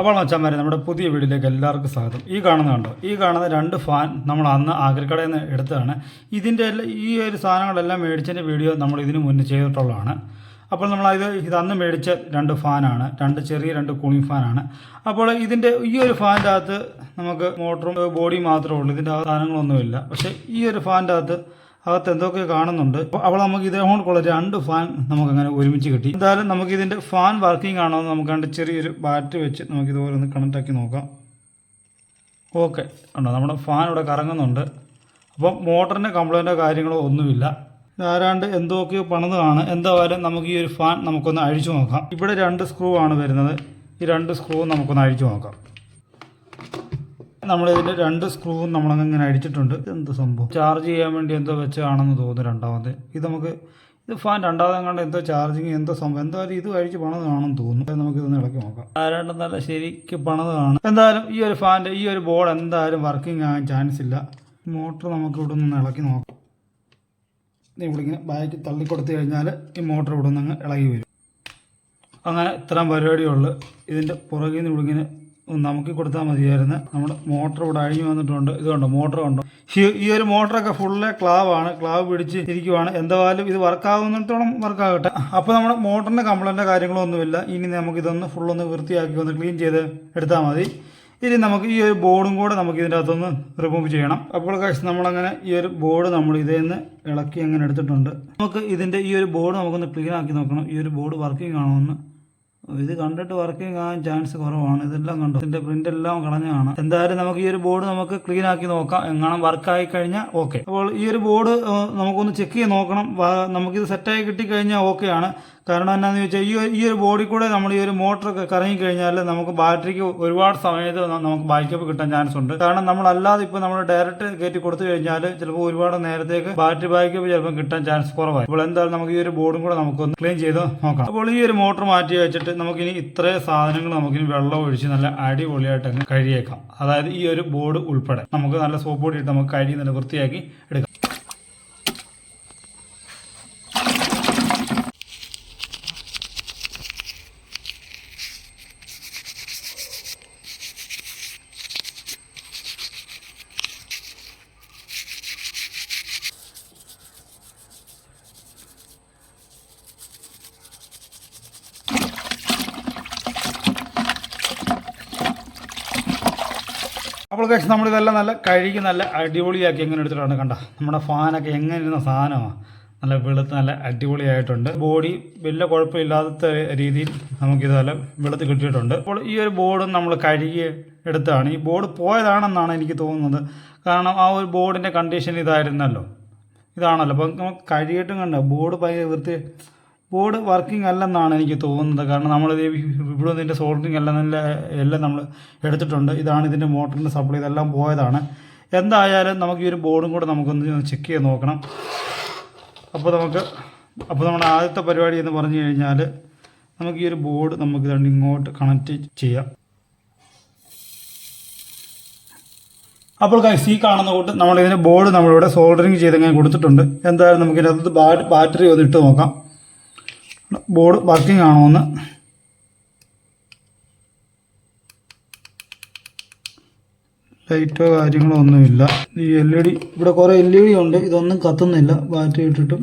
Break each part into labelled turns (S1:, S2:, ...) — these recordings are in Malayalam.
S1: അപ്പോൾ മച്ചന്മാരെ നമ്മുടെ പുതിയ വീഡിയോയിലേക്ക് എല്ലാവർക്കും സ്വാഗതം. ഈ കാണുന്ന കണ്ടോ? ഈ കാണുന്ന രണ്ട് ഫാൻ നമ്മൾ അന്ന് ആഗ്രക്കടയിൽ നിന്ന് എടുത്തതാണ്. ഇതിന്റെ എല്ലാം ഈ ഒരു സാധനങ്ങളെല്ലാം മേടിച്ചതിന്റെ വീഡിയോ നമ്മൾ ഇതിനു മുന്നേ ചെയ്തിട്ടുള്ളതാണ്. അപ്പോൾ നമ്മൾ ഇത് ഇതന്ന് മേടിച്ച രണ്ട് ഫാനാണ്. രണ്ട് ചെറിയ രണ്ട് കൂളിംഗ് ഫാനാണ്. അപ്പോൾ ഇതിന്റെ ഈ ഒരു ഫാനിന്റെ അകത്ത് നമുക്ക് മോട്ടറും ബോഡിയും മാത്രമേ ഉള്ളൂ. ഇതിന്റെ സാധനങ്ങളൊന്നുമില്ല. പക്ഷേ ഈ ഒരു ഫാനിന്റെ അകത്ത് അകത്ത് എന്തൊക്കെ കാണുന്നുണ്ട് അവൾ നമുക്ക് കൊള്ള രണ്ട് ഫാൻ നമുക്ക് അങ്ങനെ ഒരുമിച്ച് കിട്ടി. എന്തായാലും നമുക്ക് ഇതിന്റെ ഫാൻ വർക്കിംഗ് ആണോ നമുക്ക് കണ്ട് ചെറിയൊരു ബാറ്ററി വെച്ച് നമുക്ക് ഇതുപോലെ ഒന്ന് കണക്ട് ആക്കി നോക്കാം. ഓക്കെ ഉണ്ടോ നമ്മുടെ ഫാൻ ഇവിടെ കറങ്ങുന്നുണ്ട്. അപ്പം മോട്ടറിന്റെ കംപ്ലൈന്റോ കാര്യങ്ങളോ ഒന്നുമില്ല. ആരാണ്ട് എന്തൊക്കെയോ പണിതാണ്. എന്തായാലും നമുക്ക് ഈ ഒരു ഫാൻ നമുക്കൊന്ന് അഴിച്ചു നോക്കാം. ഇവിടെ രണ്ട് സ്ക്രൂ ആണ് വരുന്നത്. ഈ രണ്ട് സ്ക്രൂ നമുക്കൊന്ന് അഴിച്ചു നോക്കാം. നമ്മളിതിന്റെ രണ്ട് സ്ക്രൂവും നമ്മളങ്ങനെ അടിച്ചിട്ടുണ്ട്. എന്ത് സംഭവം? ചാർജ് ചെയ്യാൻ വേണ്ടി എന്തോ വെച്ചാണെന്ന് തോന്നുന്നു രണ്ടാമത് ഇത് നമുക്ക് ഇത് ഫാൻ രണ്ടാമത് കണ്ട് എന്തോ ചാർജിങ് എന്തോ സംഭവം എന്തായാലും ഇത് കഴിച്ച് പണതാണെന്ന് തോന്നുന്നു. നമുക്ക് ഇതൊന്ന് ഇളക്കി നോക്കാം. ആരാണ്ടും നല്ല ശരിക്ക് പണതാണ്. എന്തായാലും ഈ ഒരു ഫാന്റെ ഈ ഒരു ബോർഡ് എന്തായാലും വർക്കിംഗ് ആകാൻ ചാൻസ് ഇല്ല. മോട്ടർ നമുക്ക് ഇവിടെ നിന്ന് ഇളക്കി നോക്കാം. ഇവിടെ ഇങ്ങനെ ബാക്ക് തള്ളിക്കൊടുത്തു കഴിഞ്ഞാൽ ഈ മോട്ടർ ഇവിടെ നിന്ന് ഇളകി വരും. അങ്ങനെ ഇത്രയും പരിപാടിയുള്ളു ഇതിന്റെ പുറകിൽ നിന്ന് ഇവിടെ ഇങ്ങനെ നമുക്ക് കൊടുത്താൽ മതിയായിരുന്നു. നമ്മുടെ മോട്ടർ ഇവിടെ അഴിഞ്ഞു വന്നിട്ടുണ്ട്. കണ്ടോ? മോട്ടർ കണ്ടോ? ഈ ഒരു മോട്ടറൊക്കെ ഫുള്ള് ക്ലാവാണ്. ക്ലാവ് പിടിച്ച് ഇരിക്കുവാണ്. എന്തായാലും ഇത് വർക്കാവുന്നിടത്തോളം വർക്കാകട്ടെ അപ്പോൾ നമ്മുടെ മോട്ടറിന്റെ കംപ്ലൈന്റോ കാര്യങ്ങളൊന്നുമില്ല ഇനി നമുക്ക് ഇതൊന്ന് ഫുള്ളൊന്ന് വൃത്തിയാക്കി ഒന്ന് ക്ലീൻ ചെയ്ത് എടുത്താൽ മതി. ഇനി നമുക്ക് ഈ ഒരു ബോർഡും കൂടെ നമുക്ക് ഇതിന്റെ അകത്തൊന്ന് റിമൂവ് ചെയ്യണം. അപ്പോൾ കാശ് നമ്മളങ്ങനെ ഈ ഒരു ബോർഡ് നമ്മൾ ഇതിൽ നിന്ന് ഇളക്കി അങ്ങനെ എടുത്തിട്ടുണ്ട്. നമുക്ക് ഇതിന്റെ ഈ ഒരു ബോർഡ് നമുക്കൊന്ന് ക്ലീൻ ആക്കി നോക്കണം. ഈ ഒരു ബോർഡ് വർക്കിംഗ് ആണോ എന്ന് ഇത് കണ്ടിട്ട് വർക്കിംഗ് ആകാൻ ചാൻസ് കുറവാണ്. ഇതെല്ലാം കണ്ടു? ഇതിന്റെ പ്രിന്റ് എല്ലാം കളഞ്ഞാണ് എന്തായാലും നമുക്ക് ഈ ഒരു ബോർഡ് നമുക്ക് ക്ലീൻ ആക്കി നോക്കാം. എങ്ങനെ വർക്ക് ആയി കഴിഞ്ഞാൽ ഓക്കെ അപ്പോൾ ഈ ഒരു ബോർഡ് നമുക്കൊന്ന് ചെക്ക് ചെയ്ത് നോക്കണം. നമുക്കിത് സെറ്റായി കിട്ടിക്കഴിഞ്ഞാൽ ഓക്കെയാണ് കാരണം എന്നാന്ന് ചോദിച്ചാൽ ഈ ഈ ഒരു ബോഡി കൂടെ നമ്മൾ ഈ ഒരു മോട്ടർ കറങ്ങി കഴിഞ്ഞാൽ നമുക്ക് ബാറ്ററിക്ക് ഒരുപാട് സമയത്ത് നമുക്ക് ബാക്കപ്പ് കിട്ടാൻ ചാൻസ് ഉണ്ട്. കാരണം നമ്മൾ അല്ലാതെ ഇപ്പോൾ നമ്മൾ ഡയറക്റ്റ് കയറ്റി കൊടുത്തു കഴിഞ്ഞാൽ ചിലപ്പോൾ ഒരുപാട് നേരത്തേക്ക് ബാറ്ററി ബാക്കപ്പ് ചിലപ്പോൾ കിട്ടാൻ ചാൻസ് കുറവായി. അപ്പോൾ എന്തായാലും നമുക്ക് ഈ ഒരു ബോർഡും കൂടെ നമുക്കൊന്ന് ക്ലീൻ ചെയ്ത് നോക്കാം. അപ്പോൾ ഈ ഒരു മോട്ടർ മാറ്റി വെച്ചിട്ട് നമുക്കിനി ഇത്രയും സാധനങ്ങൾ നമുക്കിനി വെള്ളം ഒഴിച്ച് നല്ല അടിപൊളിയായിട്ട് അങ്ങ് കഴുകിയേക്കാം. അതായത് ഈ ഒരു ബോർഡ് ഉൾപ്പെടെ നമുക്ക് നല്ല സോപ്പ് പൊടി ഇട്ട് നമുക്ക് കഴുകി നല്ല വൃത്തിയാക്കി എടുക്കാം. അപ്പോൾ കഴിച്ച് നമ്മളിതെല്ലാം നല്ല കഴുകി നല്ല അടിപൊളിയാക്കി എങ്ങനെ എടുത്തിട്ടാണ് കണ്ട? നമ്മുടെ ഫാനൊക്കെ എങ്ങനെ ഇരുന്ന സാധനമാണ് നല്ല വെളുത്ത് നല്ല അടിപൊളിയായിട്ടുണ്ട്. ബോഡി വലിയ കുഴപ്പമില്ലാത്ത രീതിയിൽ നമുക്കിത് നല്ല വെളുത്ത് കിട്ടിയിട്ടുണ്ട്. അപ്പോൾ ഈ ഒരു ബോർഡ് നമ്മൾ കഴുകി എടുത്താണ്. ഈ ബോർഡ് പോയതാണെന്നാണ് എനിക്ക് തോന്നുന്നത്. കാരണം ആ ഒരു ബോർഡിന്റെ കണ്ടീഷൻ ഇതായിരുന്നല്ലോ. ഇതാണല്ലോ. അപ്പം നമുക്ക് കഴുകിയിട്ടും കണ്ട? ബോർഡ് ഭയങ്കര വൃത്തി ബോർഡ് വർക്കിംഗ് അല്ലെന്നാണ് എനിക്ക് തോന്നുന്നത്. കാരണം നമ്മൾ ഇവിടെ ഇതിന്റെ സോൾട്ടിങ് എല്ലാം നല്ല എല്ലാം നമ്മൾ എടുത്തിട്ടുണ്ട്. ഇതാണ് ഇതിന്റെ മോട്ടറിന്റെ സപ്ലൈ ഇതെല്ലാം പോയതാണ്. എന്തായാലും നമുക്ക് ഈ ഒരു ബോർഡും കൂടെ നമുക്കൊന്ന് ചെക്ക് ചെയ്ത് നോക്കണം. അപ്പോൾ നമുക്ക് അപ്പോൾ നമ്മുടെ ആദ്യത്തെ പരിപാടി എന്ന് പറഞ്ഞു കഴിഞ്ഞാൽ നമുക്ക് ഈ ഒരു ബോർഡ് നമുക്ക് ഇതുകൊണ്ട് ഇങ്ങോട്ട് കണക്റ്റ് ചെയ്യാം. അപ്പോൾ കൈസ് ഈ കാണുന്ന കൂട്ട് നമ്മൾ ബോർഡ് നമ്മളിവിടെ സോൾഡറിങ് ചെയ്തങ്ങനെ കൊടുത്തിട്ടുണ്ട്. എന്തായാലും നമുക്ക് ഇതിനകത്ത് ബാറ്ററി ഒന്ന് ഇട്ട് നോക്കാം. ബോർഡ് വർക്കിംഗ് ആണോ എന്ന് ലൈറ്റോ കാര്യങ്ങളോ ഒന്നുമില്ല. ഈ എൽ ഇ ഡി ഇവിടെ കുറേ എൽ ഇ ഡി ഉണ്ട്. ഇതൊന്നും കത്തുന്നില്ല. ബാറ്ററി ഇട്ടിട്ടും.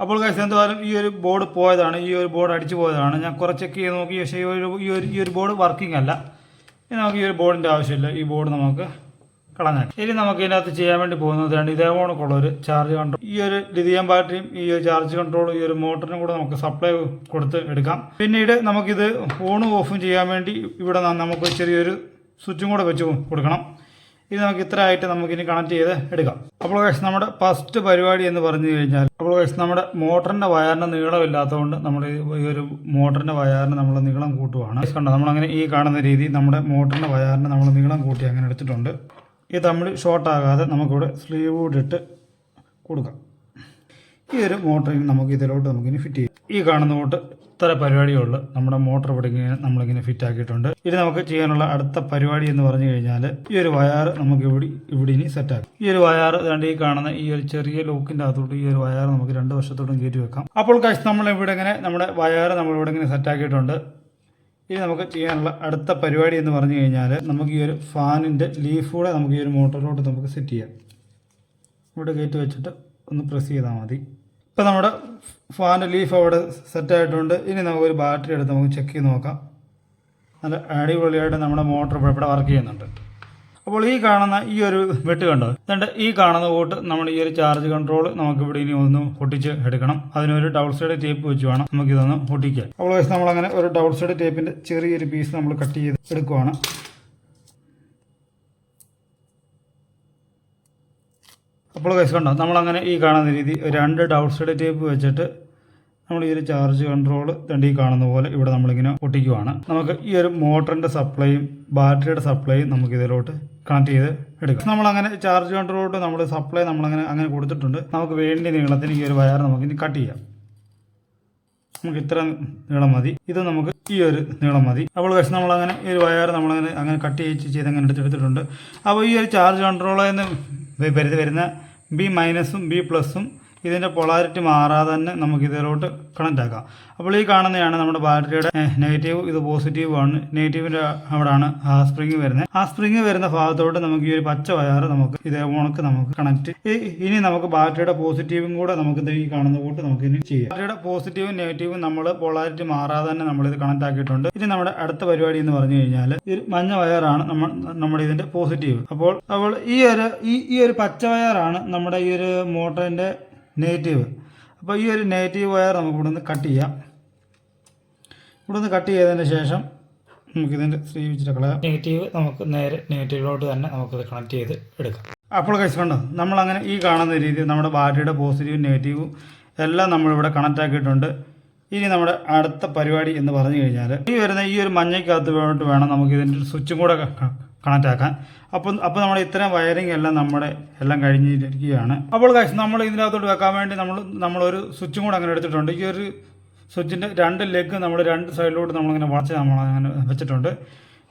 S1: അപ്പോൾ കഴിച്ച് എന്തായാലും ഈ ഒരു ബോർഡ് പോയതാണ്. ഈ ഒരു ബോർഡ് അടിച്ചു പോയതാണ്. ഞാൻ കുറച്ച് ചെക്ക് ചെയ്ത് നോക്കി. പക്ഷേ ഈ ഒരു ഈ ഒരു ബോർഡ് വർക്കിംഗ് അല്ല. നമുക്ക് ഈ ഒരു ബോർഡിന്റെ ആവശ്യമില്ല. ഈ ബോർഡ് നമുക്ക് കളഞ്ഞാൽ ഇനി നമുക്ക് ഇതിനകത്ത് ചെയ്യാൻ വേണ്ടി പോകുന്നത് പോകുന്നതാണ് ഇതേപോണക്കുള്ള ഒരു ചാർജ് കൺട്രോൾ ഈ ഒരു ലിഥിയം ബാറ്ററിയും ഈ ഒരു ചാർജ് കൺട്രോളും ഈ ഒരു മോട്ടറിനും കൂടെ നമുക്ക് സപ്ലൈ കൊടുത്ത് എടുക്കാം. പിന്നീട് നമുക്കിത് ഓണും ഓഫും ചെയ്യാൻ വേണ്ടി ഇവിടെ നമുക്ക് ചെറിയൊരു സ്വിച്ചും കൂടെ വെച്ച് കൊടുക്കണം. ഇത് നമുക്ക് ഇത്ര ആയിട്ട് നമുക്ക് ഇനി കണക്ട് ചെയ്ത് എടുക്കാം. അപ്പോൾ കഴിച്ച് നമ്മുടെ ഫസ്റ്റ് പരിപാടി എന്ന് പറഞ്ഞു കഴിഞ്ഞാൽ അപ്പോൾ കഴിച്ച് നമ്മുടെ മോട്ടറിന്റെ വയറിന് നീളമില്ലാത്തതുകൊണ്ട് നമ്മൾ ഈ ഒരു മോട്ടറിന്റെ വയറിന് നമ്മൾ നീളം കൂട്ടുവാണ്. കണ്ടോ നമ്മളങ്ങനെ ഈ കാണുന്ന രീതി നമ്മുടെ മോട്ടറിന്റെ വയറിന് നമ്മൾ നീളം കൂട്ടി അങ്ങനെ എടുത്തിട്ടുണ്ട്. ഇത് തമ്മിൽ ഷോർട്ടാകാതെ നമുക്കിവിടെ സ്ലീവ് ഇട്ട് കൊടുക്കാം. ഈ ഒരു മോട്ടറിങ് നമുക്ക് ഇതിലോട്ട് നമുക്കിനി ഫിറ്റ് ചെയ്യാം. ഈ കാണുന്ന കൂട്ട് ഇത്ര പരിപാടിയുള്ളു. നമ്മുടെ മോട്ടർ ഇവിടെ ഇങ്ങനെ നമ്മളിങ്ങനെ ഫിറ്റ് ആക്കിയിട്ടുണ്ട്. ഇനി നമുക്ക് ചെയ്യാനുള്ള അടുത്ത പരിപാടി എന്ന് പറഞ്ഞു കഴിഞ്ഞാൽ ഈ ഒരു വയർ നമുക്ക് ഇവിടെ ഇവിടെ ഇനി സെറ്റ് ആക്കാം. ഈ ഒരു വയർ ഈ കാണുന്ന ഈ ഒരു ചെറിയ ലൂക്കിന്റെ അകത്തോട്ട് ഈ ഒരു വയർ നമുക്ക് രണ്ട് വർഷത്തോട്ടും കയറ്റി വെക്കാം. അപ്പോൾ കാശ് നമ്മളിവിടെ ഇങ്ങനെ നമ്മുടെ വയർ നമ്മളിവിടെ ഇങ്ങനെ സെറ്റ് ആക്കിയിട്ടുണ്ട്. ഇനി നമുക്ക് ചെയ്യാനുള്ള അടുത്ത പരിപാടി എന്ന് പറഞ്ഞു കഴിഞ്ഞാൽ നമുക്ക് ഈ ഒരു ഫാനിന്റെ ലീഫൂടെ നമുക്ക് ഈ ഒരു മോട്ടറിലോട്ട് നമുക്ക് സെറ്റ് ചെയ്യാം. ഇവിടെ കയറ്റി വെച്ചിട്ട് ഒന്ന് പ്രസ് ചെയ്താൽ മതി. ഇപ്പോൾ നമ്മുടെ ഫാനിന്റെ ലീഫ് അവിടെ സെറ്റ് ആയിട്ടുണ്ട്. ഇനി നമുക്കൊരു ബാറ്ററി എടുത്ത് നമുക്ക് ചെക്ക് ചെയ്ത് നോക്കാം. നല്ല അടിപൊളിയായിട്ട് നമ്മുടെ മോട്ടർ ഇവിടെ വർക്ക് ചെയ്യുന്നുണ്ട്. അപ്പോൾ ഈ കാണുന്ന ഈ ഒരു വെട്ട് കണ്ടോ? എന്നിട്ട് ഈ കാണുന്ന ബോട്ട് നമ്മൾ ഈ ഒരു ചാർജ് കൺട്രോൾ നമുക്ക് ഇവിടെ ഇനി ഒന്ന് ഒട്ടിച്ച് എടുക്കണം. അതിനൊരു ഡബിൾ സൈഡ് ടേപ്പ് വെച്ച് വേണം നമുക്ക് ഇതൊന്ന് പൊട്ടിക്കാൻ. അപ്പോൾ നമ്മൾ അങ്ങനെ ഒരു ഡബിൾ സൈഡ് ടേപ്പിന്റെ ചെറിയൊരു പീസ് നമ്മൾ കട്ട് ചെയ്ത് എടുക്കുവാണ്. അപ്പോൾ കേസ് കണ്ടോ? നമ്മളങ്ങനെ ഈ കാണുന്ന രീതി രണ്ട് ഡബിൾ സൈഡ് ടേപ്പ് വെച്ചിട്ട് നമ്മൾ ഈ ഒരു ചാർജ് കൺട്രോൾ തണ്ടി കാണുന്ന പോലെ ഇവിടെ നമ്മളിങ്ങനെ പൊട്ടിക്കുവാണ്. നമുക്ക് ഈ ഒരു മോട്ടറിന്റെ സപ്ലൈയും ബാറ്ററിയുടെ സപ്ലൈയും നമുക്ക് ഇതിലോട്ട് കണക്ട് ചെയ്ത് എടുക്കാം. നമ്മളങ്ങനെ ചാർജ് കൺട്രോളോട്ട് നമ്മൾ സപ്ലൈ നമ്മളങ്ങനെ അങ്ങനെ കൊടുത്തിട്ടുണ്ട്. നമുക്ക് വേണ്ടി നീളത്തിന് ഈ ഒരു വയർ നമുക്ക് ഇനി കട്ട് ചെയ്യാം. നമുക്ക് ഇത്ര നീളം മതി. ഇത് നമുക്ക് ഈ ഒരു നീളം മതി. അപ്പോൾ പക്ഷെ നമ്മളങ്ങനെ ഈ ഒരു വയർ നമ്മളങ്ങനെ അങ്ങനെ കട്ട് ചെയ്ത് ചെയ്ത് അങ്ങനെ എടുത്തെടുത്തിട്ടുണ്ട് അപ്പോൾ ഈ ഒരു ചാർജ് കൺട്രോളിൽ നിന്ന് പരിധി വരുന്ന ബി മൈനസും ബി പ്ലസും ഇതിന്റെ പൊളാരിറ്റി മാറാതെ തന്നെ നമുക്ക് ഇതിലോട്ട് കണക്റ്റ് ആക്കാം. അപ്പോൾ ഈ കാണുന്നതാണ് നമ്മുടെ ബാറ്ററിയുടെ നെഗറ്റീവ് ഇത് പോസിറ്റീവ് ആണ്. നെഗറ്റീവിന്റെ അവിടെയാണ് ആ സ്പ്രിങ് വരുന്നത്. ആ സ്പ്രിങ് വരുന്ന ഭാഗത്തോട്ട് നമുക്ക് ഈ ഒരു പച്ച വയർ നമുക്ക് ഇതേ ഉണക്ക് നമുക്ക് കണക്ട് ഇനി നമുക്ക് ബാറ്ററിയുടെ പോസിറ്റീവും കൂടെ നമുക്ക് ഈ കാണുന്ന കൂട്ട് നമുക്ക് ഇനി ചെയ്യാം. ബാറ്ററിയുടെ പോസിറ്റീവും നെഗറ്റീവും നമ്മൾ പൊളാരിറ്റി മാറാതെ തന്നെ നമ്മൾ ഇത് കണക്ട് ആക്കിയിട്ടുണ്ട്. ഇനി നമ്മുടെ അടുത്ത പരിപാടി എന്ന് പറഞ്ഞു കഴിഞ്ഞാൽ ഈ മഞ്ഞ വയറാണ് നമ്മൾ നമ്മുടെ ഇതിന്റെ പോസിറ്റീവ് അപ്പോൾ അപ്പോൾ ഈ ഒരു ഈ ഒരു പച്ച വയറാണ് നമ്മുടെ ഈ ഒരു മോട്ടറിന്റെ നെഗറ്റീവ് അപ്പോൾ ഈ ഒരു നെഗറ്റീവ് വയർ നമുക്ക് ഇവിടെ നിന്ന് കട്ട് ചെയ്യാം. ഇവിടെ നിന്ന് കട്ട് ചെയ്തതിന് ശേഷം നമുക്കിതിന്റെ സ്ത്രീ വെച്ചിട്ട് കളയാം നെഗറ്റീവ് നമുക്ക് നേരെ നെഗറ്റീവിലോട്ട് തന്നെ നമുക്കിത് കണക്ട് ചെയ്ത് എടുക്കാം. അപ്പോൾ കഴിച്ച് കണ്ടോ? നമ്മളങ്ങനെ ഈ കാണുന്ന രീതിയിൽ നമ്മുടെ ബാറ്ററിയുടെ പോസിറ്റീവും നെഗറ്റീവും എല്ലാം നമ്മളിവിടെ കണക്റ്റ് ആക്കിയിട്ടുണ്ട്. ഇനി നമ്മുടെ അടുത്ത പരിപാടി എന്ന് പറഞ്ഞു കഴിഞ്ഞാൽ ഈ വരുന്ന ഈ ഒരു മഞ്ഞയ്ക്കകത്ത് വേണ്ടിട്ട് വേണം നമുക്ക് ഇതിന്റെ സ്വിച്ചും കൂടെ കണക്റ്റ് അപ്പം അപ്പോൾ നമ്മുടെ ഇത്തരം വയറിംഗ് എല്ലാം നമ്മുടെ എല്ലാം കഴിഞ്ഞിരിക്കുകയാണ്. അപ്പോൾ കാശ് നമ്മൾ ഇതിനകത്തോട്ട് വെക്കാൻ വേണ്ടി നമ്മൾ നമ്മളൊരു സ്വിച്ചും കൂടെ അങ്ങനെ എടുത്തിട്ടുണ്ട്. ഈ ഒരു സ്വിച്ചിന്റെ രണ്ട് ലെഗ് നമ്മൾ രണ്ട് സൈഡിലോട്ട് നമ്മളിങ്ങനെ വളച്ച് നമ്മൾ അങ്ങനെ വെച്ചിട്ടുണ്ട്.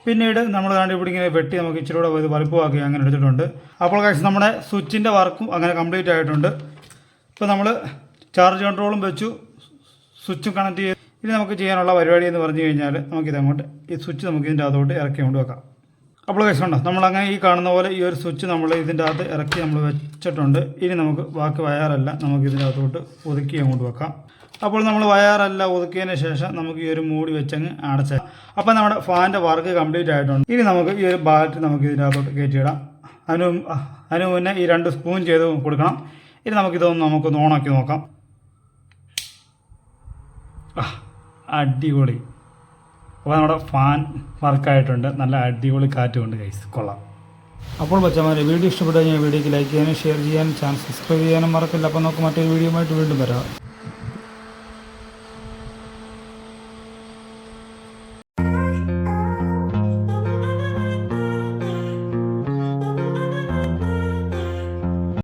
S1: പിന്നീട് നമ്മൾ കണ്ട് ഇവിടെ ഇങ്ങനെ വെട്ടി നമുക്ക് ഇച്ചിരി കൂടെ ഇത് വലുപ്പമാക്കി അങ്ങനെ എടുത്തിട്ടുണ്ട്. അപ്പോൾ കാശ് നമ്മുടെ സ്വിച്ചിന്റെ വർക്കും അങ്ങനെ കംപ്ലീറ്റ് ആയിട്ടുണ്ട്. ഇപ്പോൾ നമ്മൾ ചാർജ് കൺട്രോളും വെച്ചു. സ്വിച്ചും കണക്ട് ചെയ്ത്. ഇനി നമുക്ക് ചെയ്യാനുള്ള പരിപാടി എന്ന് പറഞ്ഞു കഴിഞ്ഞാൽ നമുക്കിത് അങ്ങോട്ട് ഈ സ്വിച്ച് നമുക്ക് ഇതിന്റെ അകത്തോട്ട് ഇറക്കി കൊണ്ട് വെക്കാം. അപ്പോൾ കണ്ടോ നമ്മളങ്ങനെ ഈ കാണുന്ന പോലെ ഈ ഒരു സ്വിച്ച് നമ്മൾ ഇതിന്റെ അകത്ത് ഇറക്കി നമ്മൾ വെച്ചിട്ടുണ്ട്. ഇനി നമുക്ക് ബാക്കി വയറല്ല നമുക്ക് ഇതിന്റെ അകത്തോട്ട് ഒതുക്കി അങ്ങോട്ട് വെക്കാം. അപ്പോൾ നമ്മൾ വയറല്ല ഒതുക്കിയതിന് ശേഷം നമുക്ക് ഈ ഒരു മൂടി വെച്ചങ്ങ് അടച്ച. അപ്പോൾ നമ്മുടെ ഫാനിന്റെ വർക്ക് കംപ്ലീറ്റ് ആയിട്ടുണ്ട്. ഇനി നമുക്ക് ഈ ഒരു ബാറ്റ് നമുക്ക് ഇതിന്റെ അകത്തോട്ട് കയറ്റിയിടാം. അതിന് അതിന് മുന്നേ ഈ രണ്ട് സ്പൂൺ ചെയ്ത് കൊടുക്കണം. ഇനി നമുക്കിതൊന്ന് നമുക്കൊന്ന് ഓണാക്കി നോക്കാം. അടിപൊളി. അപ്പോൾ നമ്മുടെ ഫാൻ വർക്കായിട്ടുണ്ട് നല്ല അടിപൊളി കാറ്റുമുണ്ട് കൈസ് കൊള്ളാം. അപ്പോൾ ബച്ചമാരെ വീഡിയോ ഇഷ്ടപ്പെട്ടു കഴിഞ്ഞാൽ വീഡിയോക്ക് ലൈക്ക് ചെയ്യാനും ഷെയർ ചെയ്യാനും ചാനൽ സബ്സ്ക്രൈബ് ചെയ്യാനും മറക്കില്ല. അപ്പോൾ നമുക്ക് മറ്റൊരു വീഡിയോ ആയിട്ട് വീണ്ടും വരാം.